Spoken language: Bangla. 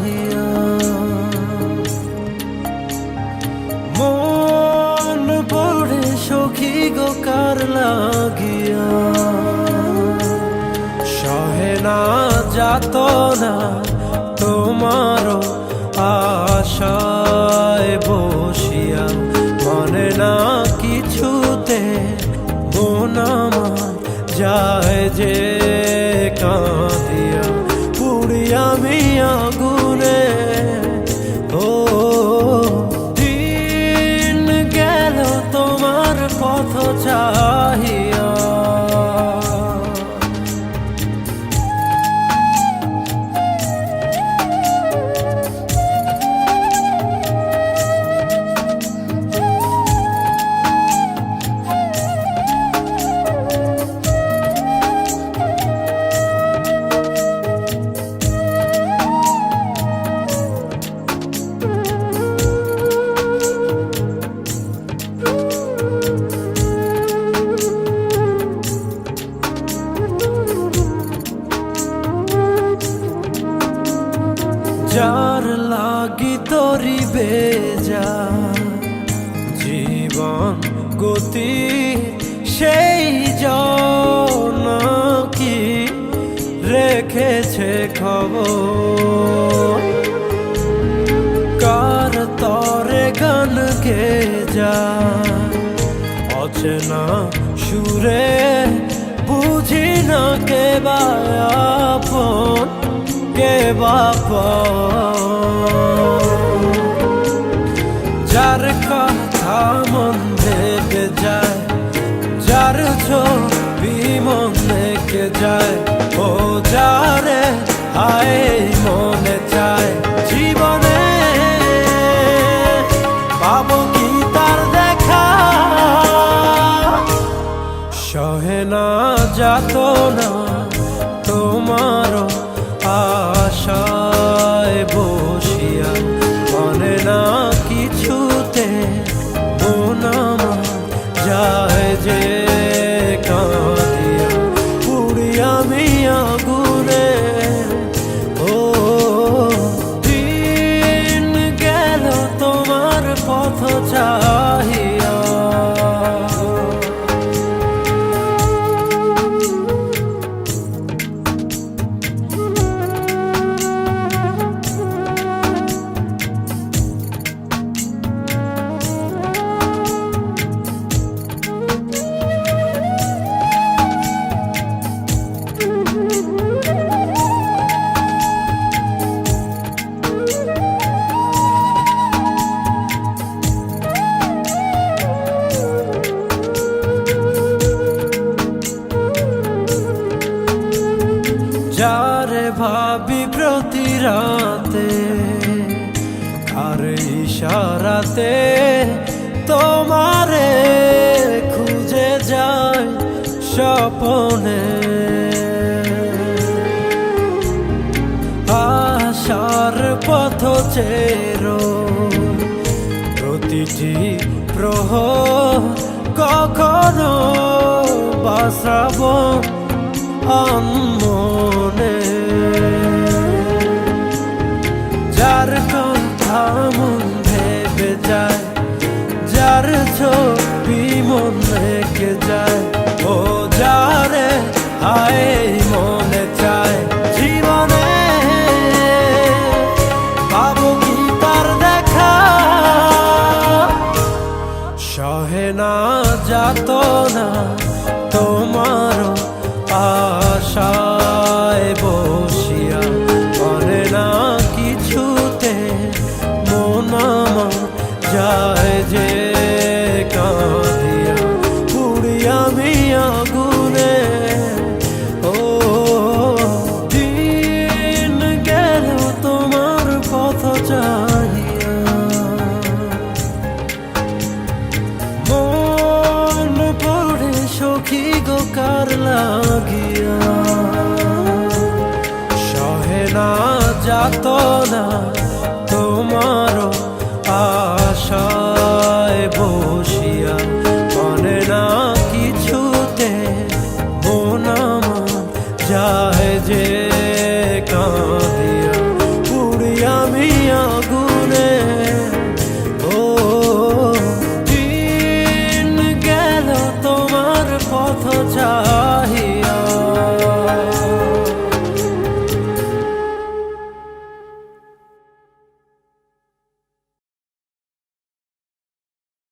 চাহিয়া মন পড়ে সখী গো লাগিয়া? সহে না যাত আশায় বসিয়া। মনে না কিছুতে মন আমার যায় যে যার লাগি তরি বেজা, জীবন গতি সেই জন কি রেখেছে খবর। কার তরে গান কে যা অচেনা সুরে বুঝি না কে বাপন কে বাপন যার কথা মন থেকে যায়, যার ছবি মন থেকে যায়, ও যারে আয় মনে চায় জীবনে। পাবো কি তার দেখা? সহে না যাত না যারে ভাবি প্রতি রাতে আর ইশারাতে তোমারে খুঁজে যায় স্বপনে। আশার পথ চেরো, প্রতিটি প্রহ কখনো বাসাবো আনমনে যার কথা মন ভেবে যায়, যার ছবি মন রেখে যায়, ও যারে হায় মনে চায়। জীবনে পাবো কি তার দেখা? সহে না যাত না তোমার আশায় বসিয়া কার লাগিয়া। সহে না যাত না